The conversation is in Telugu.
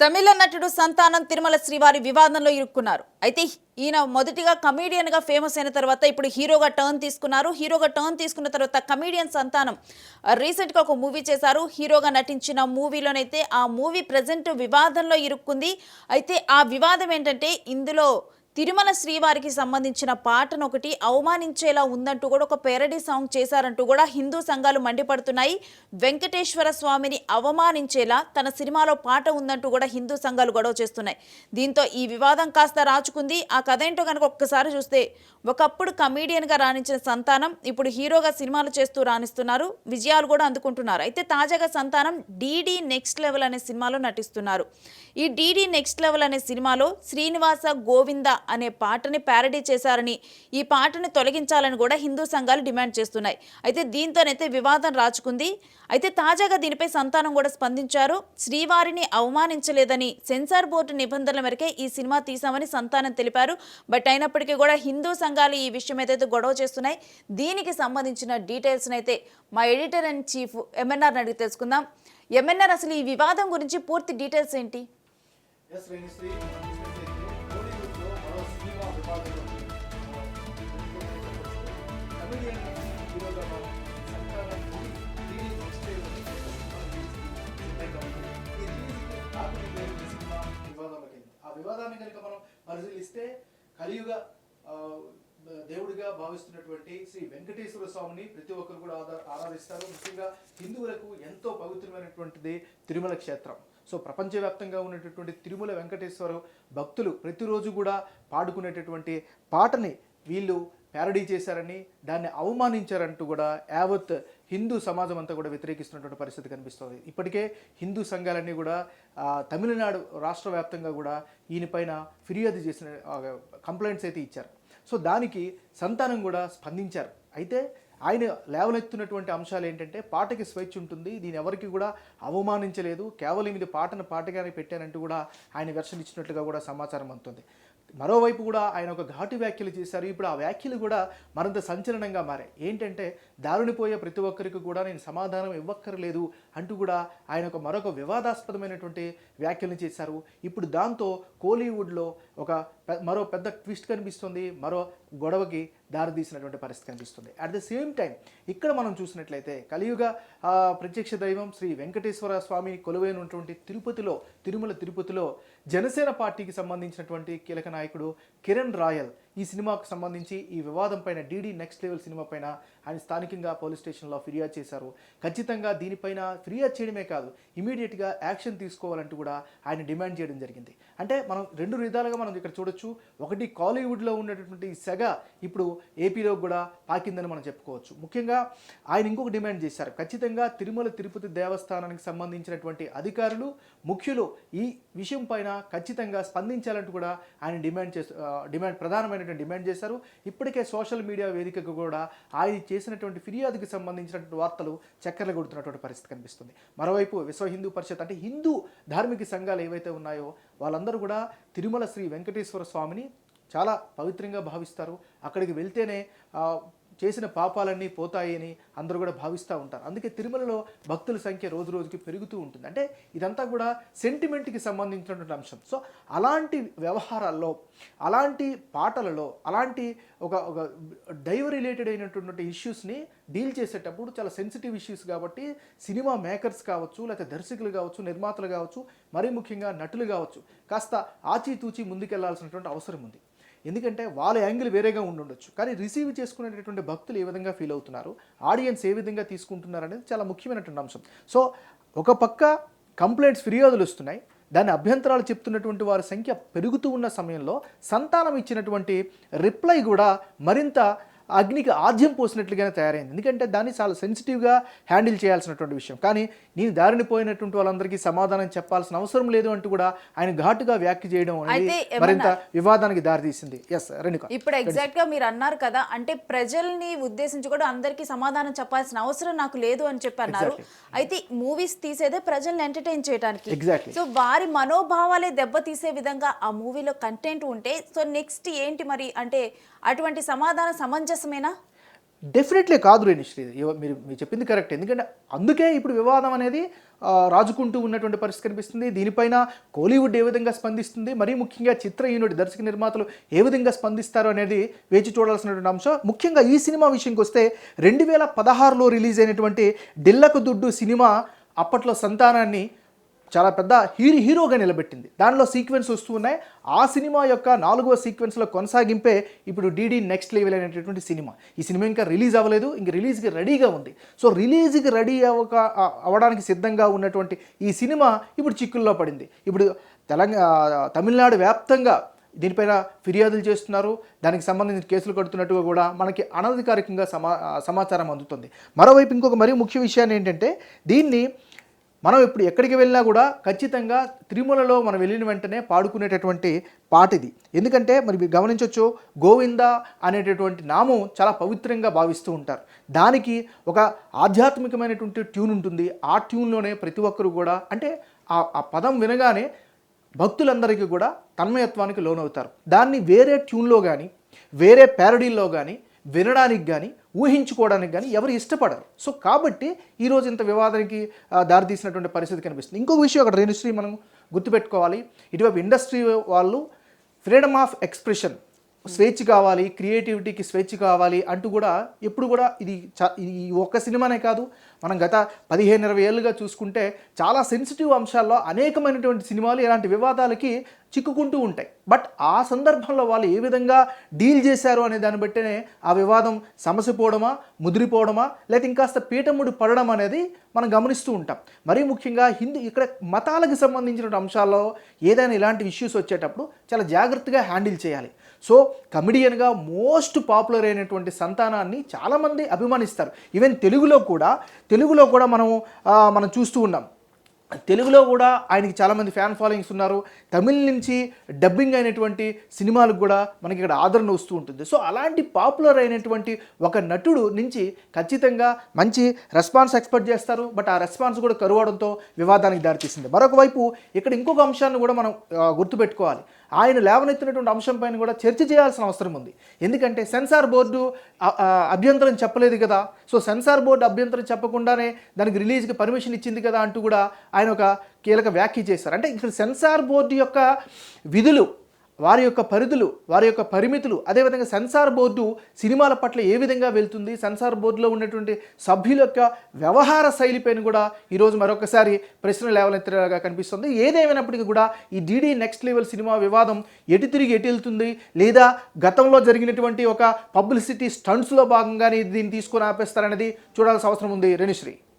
తమిళ నటుడు సంతానం తిరుమల శ్రీవారి వివాదంలో ఇరుక్కున్నారు. అయితే ఈయన మొదటిగా కమీడియన్గా ఫేమస్ అయిన తర్వాత ఇప్పుడు హీరోగా టర్న్ తీసుకున్నారు. హీరోగా టర్న్ తీసుకున్న తర్వాత కమీడియన్ సంతానం రీసెంట్గా ఒక మూవీ చేశారు. హీరోగా నటించిన మూవీలోనైతే ఆ మూవీ ప్రజెంట్ వివాదంలో ఇరుక్కుంది. అయితే ఆ వివాదం ఏంటంటే ఇందులో తిరుమల శ్రీవారికి సంబంధించిన పాటను ఒకటి అవమానించేలా ఉందంటూ కూడా ఒక పేరడీ సాంగ్ చేశారంటూ కూడా హిందూ సంఘాలు మండిపడుతున్నాయి. వెంకటేశ్వర స్వామిని అవమానించేలా తన సినిమాలో పాట ఉందంటూ కూడా హిందూ సంఘాలు గొడవ చేస్తున్నాయి. దీంతో ఈ వివాదం కాస్త రాచుకుంది. ఆ కథ ఏంటో కనుక ఒక్కసారి చూస్తే ఒకప్పుడు కమీడియన్గా రాణించిన సంతానం ఇప్పుడు హీరోగా సినిమాలు చేస్తూ రాణిస్తున్నారు. విజయాలు కూడా అందుకుంటున్నారు. అయితే తాజాగా సంతానం డీడీ నెక్స్ట్ లెవెల్ అనే సినిమాలో నటిస్తున్నారు. ఈ డీడీ నెక్స్ట్ లెవెల్ అనే సినిమాలో శ్రీనివాస గోవింద అనే పాటని ప్యారడీ చేశారని ఈ పాటని తొలగించాలని కూడా హిందూ సంఘాలు డిమాండ్ చేస్తున్నాయి. అయితే దీంతోనైతే వివాదం రాచుకుంది అయితే తాజాగా దీనిపై సంతానం కూడా స్పందించారు. శ్రీవారిని అవమానించలేదని సెన్సార్ బోర్డు నిబంధనల మేరకే ఈ సినిమా తీసామని సంతానం తెలిపారు. బట్ అయినప్పటికీ కూడా హిందూ సంఘాలు ఈ విషయం ఏదైతే గొడవ చేస్తున్నాయి దీనికి సంబంధించిన డీటెయిల్స్ని అయితే మా ఎడిటర్ అండ్ చీఫ్ ఎంఎన్ఆర్ అడిగి తెలుసుకుందాం. ఎంఎన్ఆర్ అసలు ఈ వివాదం గురించి పూర్తి డీటెయిల్స్ ఏంటి? ఆ వివాదాన్ని కనుక మనం పరిశీలిస్తే కలియుగ దేవుడిగా భావిస్తున్నటువంటి శ్రీ వెంకటేశ్వర స్వామిని ప్రతి ఒక్కరు కూడా ఆదా- ఆరాధిస్తారు ముఖ్యంగా హిందువులకు ఎంతో పవిత్రమైనటువంటిది తిరుమల క్షేత్రం సో ప్రపంచవ్యాప్తంగా ఉన్నటువంటి తిరుమల వెంకటేశ్వర భక్తులు ప్రతిరోజు కూడా పాడుకునేటటువంటి పాటని వీళ్ళు ప్యారడీ చేశారని దాన్ని అవమానించారంటూ కూడా యావత్ హిందూ సమాజం అంతా కూడా వ్యతిరేకిస్తున్నటువంటి పరిస్థితి కనిపిస్తుంది. ఇప్పటికే హిందూ సంఘాలన్నీ కూడా తమిళనాడు రాష్ట్ర వ్యాప్తంగా కూడా ఈయనపైన ఫిర్యాదు చేసిన కంప్లైంట్స్ అయితే ఇచ్చారు. సో దానికి సంతానం కూడా స్పందించారు. అయితే ఆయన లేవనెత్తున్నటువంటి అంశాలు ఏంటంటే పాటకి స్వేచ్ఛ ఉంటుంది దీని ఎవరికి కూడా అవమానించలేదు కేవలం ఇది పాటను పాటగానే పెట్టానంటూ కూడా ఆయన వెర్షన్ ఇచ్చినట్లుగా కూడా సమాచారం అందుతుంది. మరోవైపు కూడా ఆయన ఒక ఘాటు వ్యాఖ్యలు చేశారు. ఇప్పుడు ఆ వ్యాఖ్యలు కూడా మరింత సంచలనంగా మారాయి. ఏంటంటే దారుణిపోయే ప్రతి ఒక్కరికి కూడా నేను సమాధానం ఇవ్వక్కర్లేదు అంటూ కూడా ఆయన ఒక మరొక వివాదాస్పదమైనటువంటి వ్యాఖ్యలు చేశారు. ఇప్పుడు దాంతో కోలీవుడ్లో ఒక మరో పెద్ద ట్విస్ట్ కనిపిస్తుంది. మరో గొడవకి దారితీసినటువంటి పరిస్థితి కనిపిస్తుంది. అట్ ద సేమ్ టైం ఇక్కడ మనం చూసినట్లయితే కలియుగ ప్రత్యక్ష దైవం శ్రీ వెంకటేశ్వర స్వామి కొలువైనటువంటి తిరుపతిలో తిరుమల తిరుపతిలో జనసేన పార్టీకి సంబంధించినటువంటి కీలక నాయకుడు కిరణ్ రాయల్ ఈ సినిమాకు సంబంధించి ఈ వివాదం పైన డీడీ నెక్స్ట్ లెవెల్ సినిమా పైన ఆయన స్థానికంగా పోలీస్ స్టేషన్లో ఫిర్యాదు చేశారు. ఖచ్చితంగా దీనిపైన ఫిర్యాదు చేయడమే కాదు ఇమీడియట్గా యాక్షన్ తీసుకోవాలంటూ కూడా ఆయన డిమాండ్ చేయడం జరిగింది. అంటే మనం రెండు విధాలుగా మనం ఇక్కడ చూడొచ్చు. ఒకటి కాలీవుడ్లో ఉన్నటువంటి సెగ ఇప్పుడు ఏపీలో కూడా పాకిందని మనం చెప్పుకోవచ్చు. ముఖ్యంగా ఆయన ఇంకొక డిమాండ్ చేశారు. ఖచ్చితంగా తిరుమల తిరుపతి దేవస్థానానికి సంబంధించినటువంటి అధికారులు ముఖ్యులు ఈ విషయం పైన ఖచ్చితంగా స్పందించాలంటూ కూడా ఆయన డిమాండ్ చేస్తూ డిమాండ్ ప్రధానమైన ప్రధానమైనటువంటి డిమాండ్ చేశారు. ఇప్పటికే సోషల్ మీడియా వేదికకు కూడా ఆయన చేసినటువంటి ఫిర్యాదుకి సంబంధించినటువంటి వార్తలు చక్కర్లు కొడుతున్నటువంటి పరిస్థితి కనిపిస్తుంది. మరోవైపు విశ్వ హిందూ పరిషత్ అంటే హిందూ ధార్మిక సంఘాలు ఏవైతే ఉన్నాయో వాళ్ళందరూ కూడా తిరుమల శ్రీ వెంకటేశ్వర స్వామిని చాలా పవిత్రంగా భావిస్తారు. అక్కడికి వెళ్తేనే చేసిన పాపాలన్నీ పోతాయి అని అందరూ కూడా భావిస్తూ ఉంటారు. అందుకే తిరుమలలో భక్తుల సంఖ్య రోజు రోజుకి పెరుగుతూ ఉంటుంది. అంటే ఇదంతా కూడా సెంటిమెంట్కి సంబంధించినటువంటి అంశం. సో అలాంటి వ్యవహారాల్లో అలాంటి పాటలలో అలాంటి ఒక ఒక డైవ్ రిలేటెడ్ అయినటువంటి ఇష్యూస్ని డీల్ చేసేటప్పుడు చాలా సెన్సిటివ్ ఇష్యూస్ కాబట్టి సినిమా మేకర్స్ కావచ్చు లేకపోతే దర్శకులు కావచ్చు నిర్మాతలు కావచ్చు మరీ ముఖ్యంగా నటులు కావచ్చు కాస్త ఆచితూచి ముందుకెళ్ళాల్సినటువంటి అవసరం ఉంది. ఎందుకంటే వాళ్ళ యాంగిల్ వేరేగా ఉండుండొచ్చు. కానీ రిసీవ్ చేసుకునేటటువంటి భక్తులు ఏ విధంగా ఫీల్ అవుతున్నారు? ఆడియన్స్ ఏ విధంగా తీసుకుంటున్నారు అనేది చాలా ముఖ్యమైనటువంటి అంశం. సో ఒక పక్క కంప్లైంట్స్ ఫిర్యాదులు వస్తున్నాయి. దాని అభ్యంతరాలు చెప్తున్నటువంటి వారి సంఖ్య పెరుగుతూ ఉన్న సమయంలో సంతానం ఇచ్చినటువంటి రిప్లై కూడా మరింత అగ్నికి ఆద్యం పోసినట్లుగానే తయారైంది. ఎందుకంటే దాన్ని చాలా సెన్సిటివ్గా హ్యాండిల్ చేయాల్సినటువంటి విషయం. కానీ నేను దారిని పోయినటువంటి వాళ్ళందరికీ సమాధానం చెప్పాల్సిన అవసరం లేదు అంటూ కూడా ఆయన ఘాటుగా వ్యాఖ్య చేయడం అనేది మరింత వివాదానికి దారితీసింది. ఎస్ రేణుక ఇప్పుడు ఎగ్జాక్ట్గా మీరు అన్నారు కదా అంటే ప్రజల్ని ఉద్దేశించి కూడా అందరికీ సమాధానం చెప్పాల్సిన అవసరం నాకు లేదు అని చెప్పి అన్నారు అయితే మూవీస్ తీసేదే ప్రజల్ని ఎంటర్టైన్ చేయడానికి ఎగ్జాక్ట్లీ సో వారి మనోభావాలే దెబ్బతీసే విధంగా ఆ మూవీలో కంటెంట్ ఉంటే సో నెక్స్ట్ ఏంటి మరి? అంటే అటువంటి సమాధానం సమంజసమేనా? డెఫినెట్లీ కాదు రేణుశ్రీ ఇవ- మీరు మీరు చెప్పింది కరెక్ట్ ఎందుకంటే అందుకే ఇప్పుడు వివాదం అనేది రాజుకుంటూ ఉన్నటువంటి పరిస్థితి కనిపిస్తుంది. దీనిపైన కోలీవుడ్ ఏ విధంగా స్పందిస్తుంది? మరీ ముఖ్యంగా చిత్ర యూనిట్ దర్శక నిర్మాతలు ఏ విధంగా స్పందిస్తారు అనేది వేచి చూడాల్సినటువంటి అంశం. ముఖ్యంగా ఈ సినిమా విషయంకి వస్తే రెండు వేల పదహారులో రిలీజ్ అయినటువంటి డిల్లకు దుడ్డు సినిమా అప్పట్లో సంతానాన్ని చాలా పెద్ద హీరో హీరోగా నిలబెట్టింది. దానిలో సీక్వెన్స్ వస్తూ ఉన్నాయి. ఆ సినిమా యొక్క నాలుగవ సీక్వెన్స్లో కొనసాగింపే ఇప్పుడు డీడీ నెక్స్ట్ లెవెల్ అనేటటువంటి సినిమా. ఈ సినిమా ఇంకా రిలీజ్ అవ్వలేదు. ఇంక రిలీజ్కి రెడీగా ఉంది. సో రిలీజ్కి రెడీ అవ్వక అవ్వడానికి సిద్ధంగా ఉన్నటువంటి ఈ సినిమా ఇప్పుడు చిక్కుల్లో పడింది. ఇప్పుడు తెలంగాణ తమిళనాడు వ్యాప్తంగా దీనిపైన ఫిర్యాదులు చేస్తున్నారు. దానికి సంబంధించిన కేసులు కడుతున్నట్టుగా కూడా మనకి అనధికారికంగా సమా సమాచారం అందుతుంది. మరోవైపు ఇంకొక మరీ ముఖ్య విషయాన్ని ఏంటంటే దీన్ని మనం ఇప్పుడు ఎక్కడికి వెళ్ళినా కూడా ఖచ్చితంగా తిరుమలలో మనం వెళ్ళిన వెంటనే పాడుకునేటటువంటి పాట ఇది. ఎందుకంటే మరి మీరు గమనించవచ్చు గోవింద అనేటటువంటి నామం చాలా పవిత్రంగా భావిస్తూ ఉంటారు. దానికి ఒక ఆధ్యాత్మికమైనటువంటి ట్యూన్ ఉంటుంది. ఆ ట్యూన్లోనే ప్రతి ఒక్కరు కూడా అంటే ఆ ఆ పదం వినగానే భక్తులందరికీ కూడా తన్మయత్వానికి లోనవుతారు. దాన్ని వేరే ట్యూన్లో కానీ వేరే ప్యారడీల్లో కానీ వినడానికి కానీ ఊహించుకోవడానికి కానీ ఎవరు ఇష్టపడరు. సో కాబట్టి ఈరోజు ఇంత వివాదానికి దారితీసినటువంటి పరిస్థితి కనిపిస్తుంది. ఇంకొక విషయం అక్కడ రేణుశ్రీ మనం గుర్తుపెట్టుకోవాలి. ఇటువైపు ఇండస్ట్రీ వాళ్ళు ఫ్రీడమ్ ఆఫ్ ఎక్స్ప్రెషన్ స్వేచ్ఛ కావాలి క్రియేటివిటీకి స్వేచ్ఛ కావాలి అంటూ కూడా ఎప్పుడు కూడా ఇది చ- ఈ ఒక్క సినిమానే కాదు. మనం గత పదిహేను ఇరవై ఏళ్ళుగా చూసుకుంటే చాలా సెన్సిటివ్ అంశాల్లో అనేకమైనటువంటి సినిమాలు ఇలాంటి వివాదాలకి చిక్కుకుంటూ ఉంటాయి. బట్ ఆ సందర్భంలో వాళ్ళు ఏ విధంగా డీల్ చేశారు అనే దాన్ని బట్టినే ఆ వివాదం సమసిపోవడమా ముదిరిపోవడమా లేదా ఇంకాస్త పీఠముడు పడడం అనేది మనం గమనిస్తూ ఉంటాం. మరీ ముఖ్యంగా హిందూ ఇక్కడ మతాలకు సంబంధించిన అంశాల్లో ఏదైనా ఇలాంటి ఇష్యూస్ వచ్చేటప్పుడు చాలా జాగ్రత్తగా హ్యాండిల్ చేయాలి. సో కమిడియన్గా మోస్ట్ పాపులర్ అయినటువంటి సంతానాన్ని చాలామంది అభిమానిస్తారు. ఈవెన్ తెలుగులో కూడా తెలుగులో కూడా మనం మనం చూస్తూ ఉన్నాం. తెలుగులో కూడా ఆయనకి చాలామంది ఫ్యాన్ ఫాలోయింగ్స్ ఉన్నారు. తమిళ్ నుంచి డబ్బింగ్ అయినటువంటి సినిమాలకు కూడా మనకి ఇక్కడ ఆదరణ వస్తూ ఉంటుంది. సో అలాంటి పాపులర్ అయినటువంటి ఒక నటుడు నుంచి ఖచ్చితంగా మంచి రెస్పాన్స్ ఎక్స్పెక్ట్ చేస్తారు. బట్ ఆ రెస్పాన్స్ కూడా కరువడంతో వివాదానికి దారితీసింది. మరొక వైపు ఇక్కడ ఇంకొక అంశాన్ని కూడా మనం గుర్తుపెట్టుకోవాలి. ఆయన లేవనెత్తినటువంటి అంశం పైన కూడా చర్చ చేయాల్సిన అవసరం ఉంది. ఎందుకంటే సెన్సార్ బోర్డు అభ్యంతరం చెప్పలేదు కదా. సో సెన్సార్ బోర్డు అభ్యంతరం చెప్పకుండానే దానికి రిలీజ్కి పర్మిషన్ ఇచ్చింది కదా అంటూ కూడా ఆయన ఒక కీలక వ్యాఖ్య చేశారు. అంటే ఇక్కడ సెన్సార్ బోర్డు యొక్క విధులు వారి యొక్క పరిధులు వారి యొక్క పరిమితులు అదేవిధంగా సెన్సార్ బోర్డు సినిమాల పట్ల ఏ విధంగా వెళ్తుంది సెన్సార్ బోర్డులో ఉన్నటువంటి సభ్యుల యొక్క వ్యవహార శైలిపైన కూడా ఈరోజు మరొకసారి ప్రశ్న లేవనెత్తగా కనిపిస్తుంది. ఏదేమైనప్పటికీ కూడా ఈ డీడీ నెక్స్ట్ లెవెల్ సినిమా వివాదం ఎటు తిరిగి ఎటు వెళ్తుంది లేదా గతంలో జరిగినటువంటి ఒక పబ్లిసిటీ స్టంట్స్లో భాగంగానే దీన్ని తీసుకొని ఆపేస్తారనేది చూడాల్సిన అవసరం ఉంది. రేణుశ్రీ.